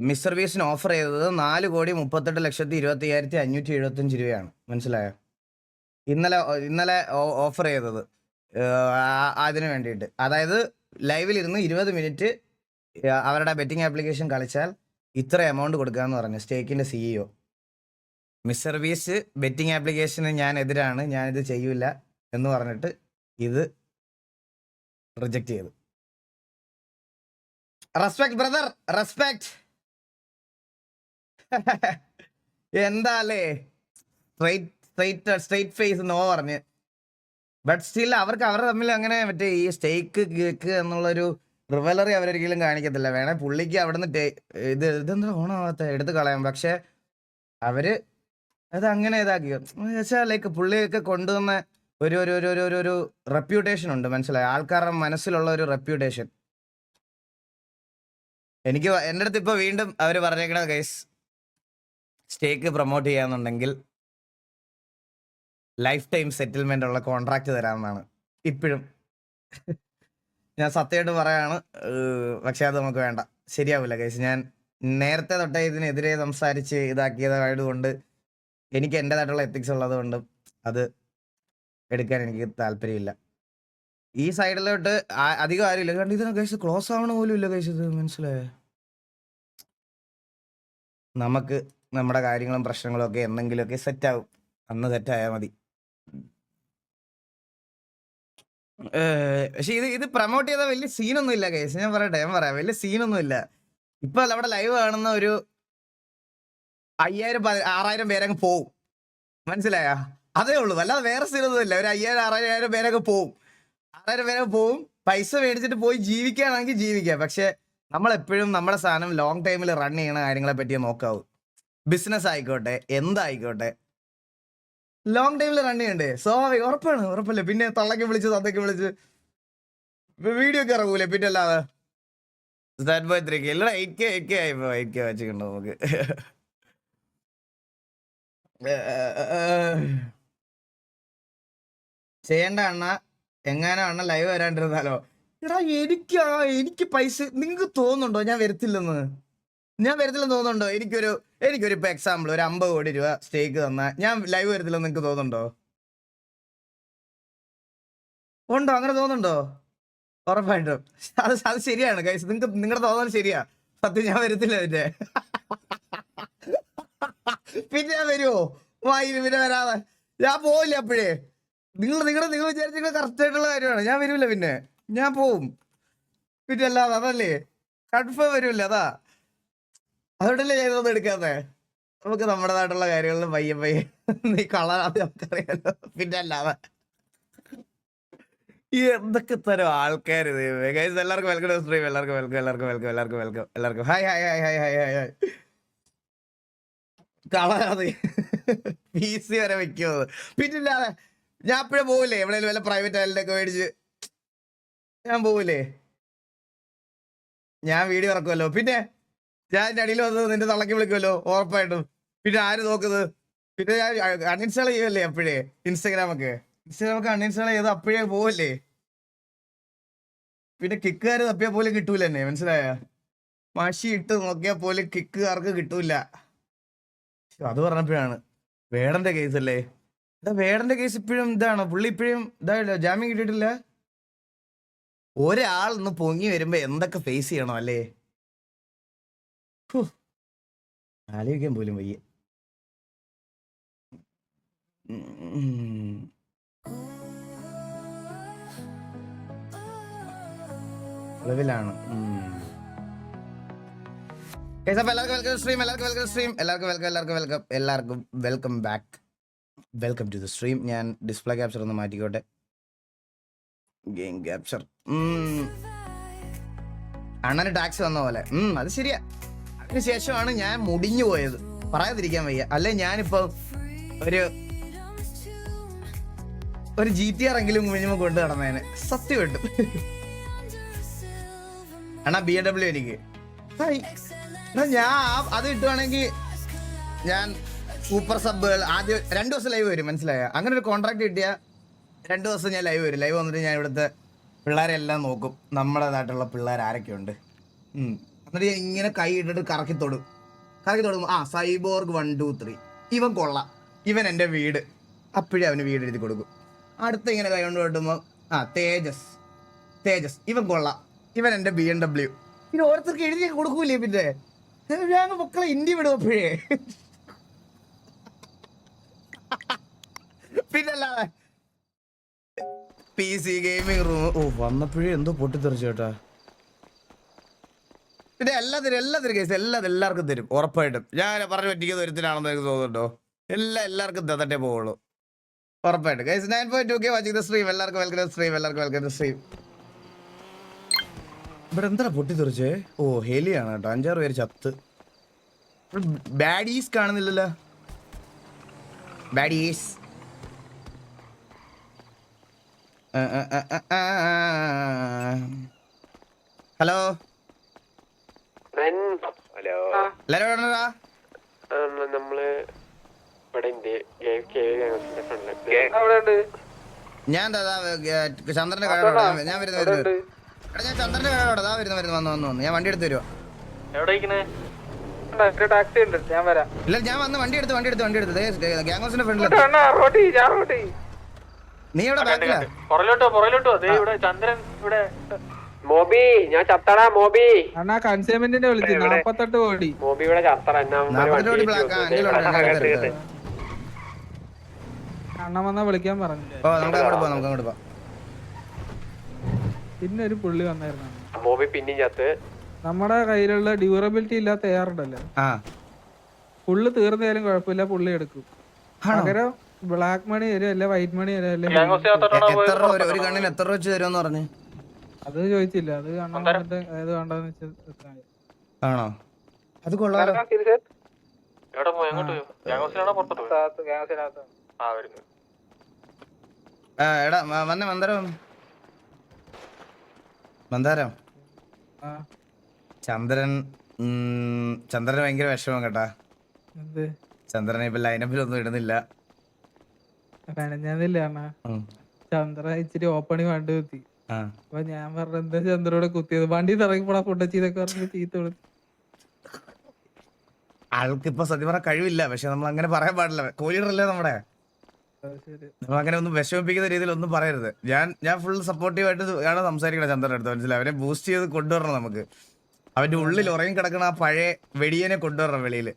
Mister ബീസിന് offer ചെയ്തത് നാല് കോടി മുപ്പത്തെട്ട് ലക്ഷത്തി ഇരുപത്തി അയ്യായിരത്തി അഞ്ഞൂറ്റി എഴുപത്തഞ്ച് രൂപയാണ്. മനസ്സിലായോ? ഇന്നലെ ഇന്നലെ ഓഫർ ചെയ്തത്. അതിന് വേണ്ടിയിട്ട്. അതായത് ലൈവിലിരുന്ന് ഇരുപത് മിനിറ്റ് അവരുടെ ബെറ്റിംഗ് ആപ്ലിക്കേഷൻ കളിച്ചാൽ ഇത്ര എമൗണ്ട് കൊടുക്കാന്ന് പറഞ്ഞു സ്റ്റേക്കിന്റെ സിഇഒ മിസ് സർവീസ് ബെറ്റിംഗ് ആപ്ലിക്കേഷന് ഞാൻ എതിരാണ് ഞാനിത് ചെയ്യൂല എന്ന് പറഞ്ഞിട്ട് ഇത് റിജക്ട് ചെയ്തു. റെസ്പെക്ട് ബ്രദർ റെസ്പെക്ട് എന്താ അല്ലേ straight straight straight face no പറഞ്ഞ്. ബട്ട് സ്റ്റിൽ അവർക്ക് അവർ തമ്മിൽ അങ്ങനെ മറ്റേ ഈ സ്റ്റേക്ക് കേക്ക് എന്നുള്ളൊരു റിവലറി അവരൊരിക്കലും കാണിക്കത്തില്ല. വേണേ പുള്ളിക്ക് അവിടുന്ന് ഇത് ഇതെന്താ ഓണാവാത്ത? എടുത്ത് കളയാം. പക്ഷെ അവർ അത് അങ്ങനെ ഇതാക്കി. വെച്ചാൽ ലൈക്ക് പുള്ളിയൊക്കെ കൊണ്ടുവന്ന ഒരു ഒരു ഒരു ഒരു ഒരു റെപ്യൂട്ടേഷൻ ഉണ്ട്. മനസ്സിലായി? ആൾക്കാരുടെ മനസ്സിലുള്ള ഒരു റെപ്യൂട്ടേഷൻ എനിക്ക് എന്റെ അടുത്ത് ഇപ്പൊ വീണ്ടും അവർ പറഞ്ഞേക്കണ കേസ് സ്റ്റേക്ക് പ്രൊമോട്ട് ചെയ്യാന്നുണ്ടെങ്കിൽ ലൈഫ് ടൈം സെറ്റിൽമെന്റ് ഉള്ള കോൺട്രാക്ട് തരാമെന്നാണ്. ഇപ്പോഴും. ഞാൻ സത്യമായിട്ട് പറയാണ് പക്ഷെ അത് നമുക്ക് വേണ്ട. ശരിയാവില്ല കേസ് ഞാൻ നേരത്തെ തൊട്ടേ ഇതിനെതിരെ സംസാരിച്ച് ഇതാക്കിയതായതുകൊണ്ട് എനിക്ക് എന്റെതായിട്ടുള്ള എത്തിക്സ് ഉള്ളത് കൊണ്ടും അത് എടുക്കാൻ എനിക്ക് താല്പര്യമില്ല. ഈ സൈഡിലോട്ട് അധികം ആരുമില്ല. കാരണം ഇതിനെ കേസ് ക്ലോസ് ആവണ പോലും ഇല്ല ഇത്. മനസ്സിലായേ? നമുക്ക് നമ്മുടെ കാര്യങ്ങളും പ്രശ്നങ്ങളും ഒക്കെ എന്തെങ്കിലുമൊക്കെ സെറ്റ് ആവും. അന്ന് സെറ്റായാൽ മതി. പക്ഷെ ഇത് ഇത് പ്രൊമോട്ട് ചെയ്ത വലിയ സീനൊന്നും ഇല്ല കേസ്. ഞാൻ പറയട്ടെ ഞാൻ പറയാം. വലിയ സീനൊന്നും ഇല്ല ഇപ്പൊ അവിടെ ലൈവ് കാണുന്ന ഒരു അയ്യായിരം ആറായിരം പേരങ്ങ് പോവും. മനസ്സിലായ? അതേ ഉള്ളൂ. അല്ലാതെ വേറെ സീനൊന്നും ഇല്ല ഒരു അയ്യായിരം ആറായിരം പേരൊക്കെ പോവും. ആറായിരം പേരൊക്കെ പോവും. പൈസ മേടിച്ചിട്ട് പോയി ജീവിക്കുകയാണെങ്കിൽ ജീവിക്കാം. പക്ഷെ നമ്മൾ എപ്പോഴും നമ്മുടെ സാധനം ലോങ് ടൈമിൽ റൺ ചെയ്യണ കാര്യങ്ങളെ പറ്റിയേ നോക്കാവൂ. ബിസിനസ് ആയിക്കോട്ടെ എന്തായിക്കോട്ടെ. ലോങ് ടൈമിൽ റൺ ചെയ്യണ്ടേ? സ്വാഭാവിക ഉറപ്പാണ് ഉറപ്പല്ലേ? പിന്നെ തള്ളക്ക് വിളിച്ച് തത്തക്ക് വിളിച്ച്. വീഡിയോ ഒക്കെ ഇറങ്ങൂലേ പിന്നെ അല്ലാതെ വെച്ചിട്ടുണ്ടോ നമുക്ക്. ചെയ്യണ്ട അണ്ണ. എങ്ങാനും അണ്ണ ലൈവ് വരാണ്ടിരുന്നാലോ? എടാ എനിക്കാ എനിക്ക് പൈസ നിങ്ങൾക്ക് തോന്നുന്നുണ്ടോ ഞാൻ വരത്തില്ലെന്ന്? ഞാൻ വരത്തില്ലെന്ന് തോന്നുന്നുണ്ടോ? എനിക്കൊരു എനിക്കൊരു ഇപ്പൊ എക്സാമ്പിൾ ഒരു അമ്പത് കോടി രൂപ സ്റ്റേക്ക് തന്നാ ഞാൻ ലൈവ് വരത്തില്ലെന്ന് നിങ്ങൾക്ക് തോന്നുന്നുണ്ടോ? ഉണ്ടോ? അങ്ങനെ തോന്നുന്നുണ്ടോ? ഉറപ്പായിട്ടും. അത് അത് ശരിയാണ് കൈസ് നിങ്ങൾക്ക് നിങ്ങളുടെ തോന്നൽ ശരിയാ. സത്യം ഞാൻ വരത്തില്ല അതിന്റെ പിന്നെ ഞാൻ വരുമോ വായി പിന്നെ വരാതെ. ഞാൻ പോവില്ല അപ്പോഴേ. നിങ്ങൾ നിങ്ങളുടെ നിങ്ങൾ വിചാരിച്ച നിങ്ങൾ കറക്റ്റ് ആയിട്ടുള്ള കാര്യമാണ്. ഞാൻ വരില്ല പിന്നെ. ഞാൻ പോവും. പിന്നെ അല്ലാതെ അതല്ലേ. കൺഫേം വരൂല അതാ. അതുകൊണ്ടല്ലേ ഞാൻ ഇതൊന്നും എടുക്കാതെ നമുക്ക് നമ്മുടേതായിട്ടുള്ള കാര്യങ്ങളിൽ പയ്യെ പയ്യെ നീ കളറാതെ നമുക്കറിയാലോ. പിന്നെ അല്ലാതെ. ഈ എന്തൊക്കെ തരം ആൾക്കാർ ഗൈസ് എല്ലാവർക്കും വെൽക്കം സ്ട്രീം എല്ലാവർക്കും വെൽക്കം എല്ലാവർക്കും വെൽക്കം എല്ലാവർക്കും വെൽക്കം എല്ലാവർക്കും. Hi hi hi hi hi hi hi കളറാതെ P C വരെ വെക്കുന്നത്. പിന്നില്ലാതെ ഞാൻ അപ്പോഴേ പോവില്ലേ? എവിടെയെങ്കിലും വല്ല പ്രൈവറ്റ് ആയാലൊക്കെ മേടിച്ച് ഞാൻ പോവില്ലേ? ഞാൻ വീഡിയോ ഇറക്കുമല്ലോ പിന്നെ ഞാൻ എന്റെ അടിയിൽ വന്നത് നിന്റെ തള്ളക്കി വിളിക്കുമല്ലോ ഉറപ്പായിട്ടും. പിന്നെ ആര് നോക്കുന്നത്? പിന്നെ ഞാൻ അൺഇൻസ്റ്റാൾ ചെയ്യുമല്ലേ അപ്പോഴേ? ഇൻസ്റ്റാഗ്രാം ഒക്കെ. ഇൻസ്റ്റാഗ്രാം ഒക്കെ അൺഇൻസ്റ്റാൾ ചെയ്ത് അപ്പോഴേ പോവല്ലേ? പിന്നെ കിക്കുകാർ തപ്പിയാൽ പോലും കിട്ടൂല എന്നെ മനസ്സിലായ? മഷി ഇട്ട് നോക്കിയാൽ പോലും കിക്കുകാർക്ക് കിട്ടൂല. അത് പറഞ്ഞപ്പോഴാണ്. വേടന്റെ കേസ് അല്ലേ? ഇതാ വേടന്റെ കേസ് ഇപ്പോഴും ഇതാണ്. പുള്ളി ഇപ്പോഴും ഇതായില്ല ജാമ്യം കിട്ടിയിട്ടില്ല? ഒരാൾ ഒന്ന് പൊങ്ങി വരുമ്പോ എന്തൊക്കെ ഫേസ് ചെയ്യണം അല്ലേ? ആലോചിക്കാൻ പോലും വയ്യ. ഉം. നിലവിലാണ് എല്ലാവർക്കും വെൽക്കം എല്ലാവർക്കും വെൽക്കം സ്ട്രീം എല്ലാവർക്കും വെൽക്കം എല്ലാവർക്കും വെൽക്കം എല്ലാവർക്കും welcome back welcome to the stream ഞാൻ ഡിസ്പ്ലേ ക്യാപ്ചർ ഒന്ന് മാറ്റിക്കോട്ടെ. ഗെയിം ക്യാപ്ചർ അണ്ണന് ടാക്സ് വന്ന പോലെ. അത് ശരിയാ. അതിന് ശേഷമാണ് ഞാൻ മുടിഞ്ഞു പോയത്. പറയാതിരിക്കാൻ വയ്യ. അല്ലെ ഞാനിപ്പോ ഒരു ഒരു ജി ടി ആർ എങ്കിലും മിനിമം കൊണ്ട് നടന്നേനെ. സത്യം കിട്ടും. അണ്ണാ ബി ഡബ്ല്യു എനിക്ക്. ഞാൻ അത് കിട്ടുവാണെങ്കിൽ ഞാൻ സൂപ്പർ സബ്ബുകൾ ആദ്യം രണ്ടു ദിവസം ലൈവ് വരും മനസ്സിലായ? അങ്ങനെ ഒരു കോൺട്രാക്ട് കിട്ടിയ രണ്ടു ദിവസം ഞാൻ ലൈവ് വരും. ലൈവ് വന്നിട്ട് ഞാൻ ഇവിടുത്തെ പിള്ളേരെല്ലാം നോക്കും. നമ്മുടേതായിട്ടുള്ള പിള്ളേർ ആരൊക്കെയുണ്ട്. എന്നിട്ട് ഇങ്ങനെ കൈ ഇട്ടിട്ട് കറക്കി തൊടും. കറക്കി തൊടും ആ സൈബോർഗ് വൺ ടു ത്രീ ഇവൻ കൊള്ളാം. ഇവൻ എന്റെ വീട്. അപ്പോഴേ അവന് വീട് എഴുതി കൊടുക്കും. അടുത്ത ഇങ്ങനെ കൈ കൊണ്ട് കിട്ടുമ്പോൾ ആ തേജസ്. തേജസ്. ഇവൻ കൊള്ളാം. ഇവൻ എന്റെ ബി എം ഡബ്ല്യു പിന്നെ ഓരോരുത്തർക്ക് എഴുതി കൊടുക്കൂലേ പിന്നെ? ഞാൻ മക്കളെ ഇന്ത്യ വിടും അപ്പോഴേ. പിന്നല്ലാതെ. പി സി ഗെയിമിംഗ് റൂം ഓ വന്നപ്പോഴേ എന്തോ പൊട്ടിത്തെറിച്ചു എല്ലാം തരും എല്ലാം തരും കേസ് എല്ലാം എല്ലാവർക്കും തരും ഉറപ്പായിട്ടും. ഞാൻ പറഞ്ഞു പറ്റിക്കുന്ന ഒരുത്തിനാണെന്ന് എനിക്ക് തോന്നുന്നുണ്ടോ? എല്ലാം എല്ലാവർക്കും തന്നിട്ടേ പോവുള്ളൂ. ഉറപ്പായിട്ടും. Case nine point two K watching stream എല്ലാവർക്കും വെൽക്കം സ്ട്രീം എല്ലാവർക്കും വെൽക്കം സ്ട്രീം ഇവിടെ എന്താ പൊട്ടിത്തെറിച്ചേ? ഓ ഹെലിയാണ് കേട്ടോ. അഞ്ചാറ് പേര് ചത്ത്. ബാഡീസ് കാണുന്നില്ലല്ലോ. ബാഡീസ് ഹലോ എല്ലാരും? നമ്മൾ ഇവിടെ ഞാൻ ചന്ദ്രന്റെ കടയോടെ ഞാൻ വരുന്ന വരുന്നു. എടാ ഞാൻ ചന്ദ്രന്റെ കടയോടെ ദാ വരുന്നു വരുന്നു വന്നു വന്നു വന്നു. ഞാൻ വണ്ടി എടുത്ത് തരുമോ ടാക്സി ഉണ്ട്. ഞാൻ വരാം. ഇല്ല ഞാൻ വന്ന് വണ്ടി എടുത്ത് വണ്ടി എടുത്ത് വണ്ടി എടുത്ത്. ഗ്യാങ് ഹൗസിന്റെ ഫ്രണ്ടിൽ അണ്ണാ റോട്ടി ഞാൻ റോട്ടി. നീ ഇവിടെ ബാക്കിലാ പുറകിലോട്ടോ പുറകിലോട്ടോ ദേ ഇവിടെ ചന്ദ്രൻ ഇവിടെ മോബി ഞാൻ ചത്തടാ മോബി. അണ്ണാ കൺസ്യൂമെന്റിന്റെ വിളിച്ചു നാപ്പത്തെട്ട് കോടി. മോബി ഇവിടെ ചത്തട അണ്ണൻ വന്നാ വിളിക്കാൻ പറഞ്ഞു ഓ നമുക്ക് അങ്ങോട്ട് പോവാം നമുക്ക് അങ്ങോട്ട് പോവാം. പിന്നെ ഒരു പുള്ളി വന്നായിരുന്നു മോബി പിന്നെ ചത്ത്. നമ്മുടെ കയ്യിലുള്ള ഡ്യൂറബിലിറ്റി ഇല്ലാത്ത എയറുണ്ടല്ലോ പുള്ളി തീർന്നാലും കുഴപ്പമില്ല പുള്ളി എടുക്കും. അങ്ങനെ പകരം ബ്ലാക്ക് മണി വരും അല്ലെ വൈറ്റ് മണി വരും അല്ലെ എത്ര ഒരു- ഒരു കണ്ണിന് എത്ര രൂപ വെച്ച് തരുമെന്ന് പറഞ്ഞു? അത് ചോദിച്ചില്ല. അത് വന്നിട്ട് ഏത് വേണ്ടെന്ന് വെച്ചാൽ ആണോ? അത് കൊള്ളാലോ. എവിടെ പോയി? എങ്ങോട്ട് പോയി? പുറത്തോട്ട് പോയി. ആ വരുന്നു. ആ, എടാ വന്നേ മന്ദാരം. ചന്ദ്രൻ ഉം, ചന്ദ്രന് ഭയങ്കര വിഷമം കേട്ടാ. എന്ത്? ചന്ദ്രനെ ഇപ്പൊ ലൈനപ്പിലൊന്നും ഇടുന്നില്ല. ചന്ദ്രൻ. ഇച്ചിരി ഓപ്പണി വേണ്ടി കുത്തി. ആ. അപ്പൊ ഞാൻ പറഞ്ഞു എന്താ ചന്ദ്രനോട് കുത്തിയത്? വണ്ടി ഇറങ്ങിപ്പോടാ ഫുഡ് ചെയ്തൊക്കെ പറഞ്ഞ് ചീത്ത കൊടുത്തു ആൾക്ക് ഇപ്പൊ സത്യം പറഞ്ഞ കഴിവില്ല. പക്ഷെ നമ്മൾ അങ്ങനെ പറയാൻ പാടില്ല. കോലീഡറല്ലേ നമ്മുടെ? നമ്മൾ അങ്ങനെ ഒന്നും വിഷമിപ്പിക്കുന്ന രീതിയിൽ ഒന്നും പറയരുത്. ഞാൻ ഞാൻ ഫുൾ സപ്പോർട്ടീവായിട്ട് ആണ് സംസാരിക്കണം ചന്ദ്രന്റെ അടുത്ത്. മനസ്സിലായി? അവനെ ബൂസ്റ്റ് ചെയ്ത് കൊണ്ടുവരണം നമുക്ക്. അവന്റെ ഉള്ളിൽ ഉറങ്ങി കിടക്കണ ആ പഴയ വെടിയനെ കൊണ്ടുവരണം വെളിയിൽ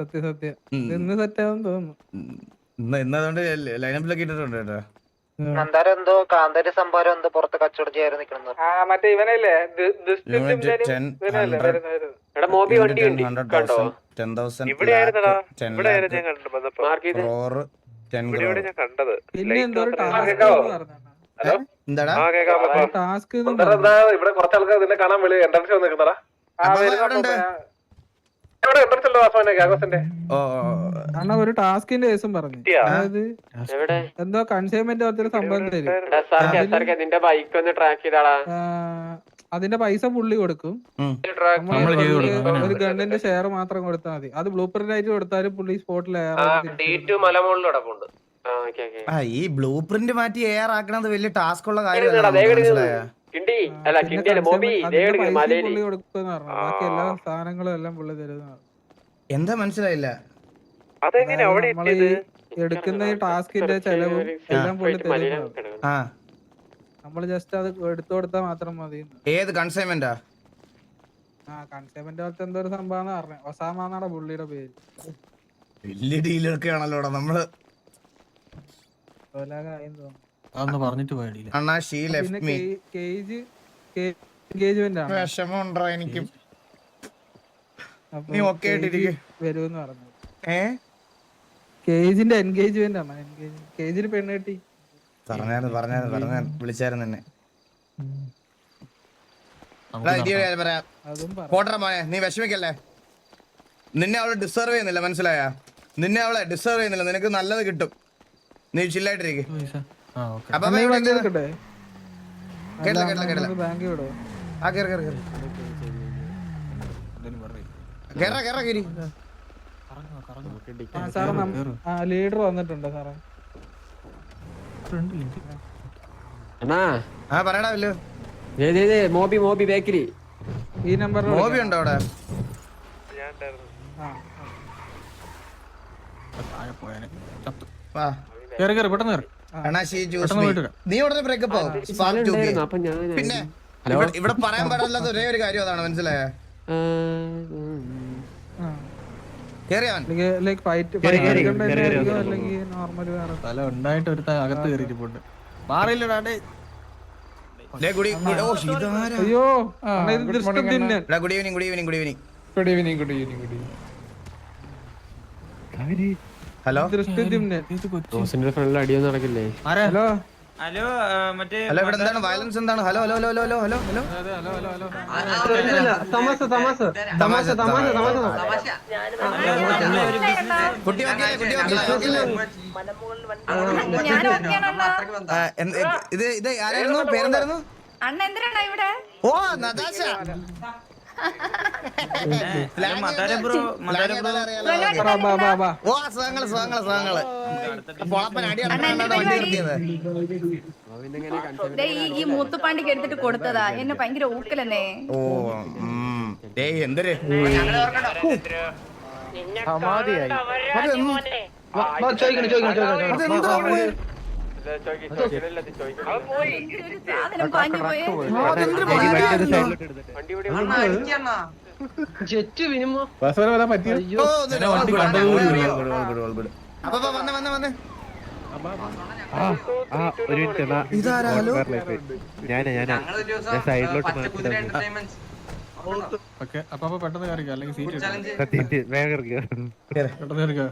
സത്യം സത്യം. ഇത് ഇന്ന് സെറ്റാവും തോന്നുന്നു. ഇന്ന് ഇന്നതുകൊണ്ട് ലൈനപ്പിലൊക്കെ ഇട്ടിട്ടുണ്ട് കേട്ടോ. നന്ദാരം എന്തോ കാന്താരി സംഭാരം എന്തോ പുറത്ത് കച്ചവടം ചെയ്യാൻ നിൽക്കുന്നു ആ മറ്റേ ഇവനല്ലേ Limit 10, 100, എടാ മോബി വണ്ടി കണ്ടോ 10,000 ഇവിടെ ആയിരുന്നെടാ. lakh, 10 ഇവിടെ lakh, ഞാൻ കണ്ടു വന്നപ്പോ മാർക്ക് ചെയ്ത് crore, 10 ഇവിടെ ഞാൻ കണ്ടത് ഇവിടെ കുറച്ച് ആൾക്കാർ നിന്നെ കാണാൻ വിളി എൻട്രൻസ് വന്നിരിക്കുന്നടാ അണ്ണ ഒരു ടാസ്കിന്റെ കേസും പറഞ്ഞു. അതായത് എവിടെ? എന്തോ കൺസൈൻമെന്റ് പോലത്തെ സംഭവം നിന്റെ ബൈക്ക് ഒന്ന് ട്രാക്ക് ചെയ്താടാ അതിന്റെ പൈസ പുള്ളി കൊടുക്കും. ഒരു- ഒരു ഗണ്ണിന്റെ ഷെയർ മാത്രം കൊടുത്താൽ മതി. അത് ബ്ലൂ പ്രിന്റ് ആയിട്ട് കൊടുത്താലും പുള്ളി സ്പോട്ടിൽ ഡി ടു മലമുകളിൽ കിടപ്പുണ്ട് ആ ഓക്കെ ഓക്കെ ആ ഈ ബ്ലൂ പ്രിന്റ് മാറ്റി എയർ ആക്കണത് വലിയ ടാസ്ക് ഉള്ള കാര്യം. കാര്യമല്ല കിണ്ടി അല്ല കിണ്ടി അല്ല മലയിൽ ബാക്കി എല്ലാ സാധനങ്ങളും എല്ലാം പുള്ളി തരുന്ന. എന്താ മനസ്സിലായില്ല? അതെങ്ങനെ അവിടെ എടുക്കുന്ന ഈ ടാസ്കിന്റെ ചെലവും എല്ലാം പുള്ളി തരുന്നതാണ് നമ്മൾ ജസ്റ്റ് അത് എടുത്തു കൊടുത്താൽ മാത്രം മതി. ഏത് കൺസൈൻമെന്റാ ആ കൺസൈൻമെന്റ് പോലത്തെ എന്തോ ഒരു സംഭവം പറഞ്ഞു. ഒസാമ എന്നാണ് പുള്ളിയുടെ പേര്? വലിയ ഡീലൊക്കെ ആണല്ലോ നമ്മൾ. തോലാകായെന്ന് തോന്നുന്നു. പറഞ്ഞിട്ട് പോയടിയില്ല അണ്ണാ she left me cage engagement ആണ്. വിഷമമുണ്ടോ എനിക്ക്? നീ okay ആയിട്ടിരിക്ക്. വരുമെന്ന് പറഞ്ഞു. ഏ? കേജിന്റെ എൻഗേജ്മെന്റ് ആണ്. പെണ്ണ് കെട്ടി. പറഞ്ഞായിരുന്നു പറഞ്ഞായിരുന്നു വിളിച്ചായിരുന്നു എന്നെ പോട്ടറ മോനെ നീ വിഷമിക്കല്ലേ? നിന്നെ അവളെ ഡിസേർവ് ചെയ്യുന്നില്ല മനസ്സിലായ? നിന്നെ അവളെ ഡിസേർവ് ചെയ്യുന്നില്ല. നിനക്ക് നല്ലത് കിട്ടും. നീ ചില്ലായിട്ടിരിക്കും അപ്പൊ കേട്ടില്ല കേട്ടില്ല കേട്ടില്ല. ബാങ്കിൽ വിടോ ആ കേറി കേറി കേറി. കേറ കേറ കേറി. കറങ്ങോ കറങ്ങോ. ആ സാറ് ലീഡർ വന്നിട്ടുണ്ട് സാറേ. ആ പറയടാ വല്ലോ. ദേ ദേ ദേ മോബി മോബി ബേക്കറി. ഈ നമ്പർ മോബി ഉണ്ടോ അവിടെ? കേറി കേറി പെട്ടെന്ന് കേറി. അണാശി നീ ഉടനെ ബ്രേക്കപ്പ് ആവും. സ്പാർക്ക്. പിന്നെ ഇവിടെ- പറയാൻ പാടില്ലാത്ത ഒരേ ഒരു കാര്യം അതാണ് മനസ്സിലായ? കേറിയവൻ. ലൈക്ക് ഫൈറ്റ് അല്ലെങ്കിൽ നോർമൽ വേറെ തല ഉണ്ടായിട്ട് ഒരു അകത്ത്? അയ്യോ good evening good evening good evening good evening good evening good evening hello അടിയൊന്നും നടക്കില്ലേ ഹലോ ഹലോ മറ്റേ ഹലോ ഇവിടെ എന്താണ് വയലൻസ് എന്താണ് hello hello hello hello hello hello hello hello hello തമാശ തമാശ തമാശ തമാശ കുട്ടി ഇത് ഇത് ആരായിരുന്നു പേരെന്തായിരുന്നു അണ്ണ എന്തിനാണ് ഇവിടെ ഓ നതാശ ഓ സുഖങ്ങൾ സുഖങ്ങൾ സുഖങ്ങൾ പൊളപ്പൻ അടി നടക്കാനാണ് വണ്ടി നിർത്തിയത്. ദേ ഈ ഈ മൂത്തുപ്പാണ്ടിക്ക് എടുത്തിട്ട് കൊടുത്തതാ. എന്നെ ഭയങ്കര ഊക്കലെന്നേ. ഓ ഉം. ഏയ് എന്തൊരു സമാധിയായി. അപ്പൊ വന്ന് വന്ന് വന്ന് ഒരു മിനിറ്റ് ഞാനാ ഞാനാ ഞാൻ സൈഡിലോട്ട് പെട്ടെന്ന് കയറിക്കോ അല്ലെങ്കിൽ സീറ്റ് വേഗം പെട്ടെന്ന് കയറിക്കോ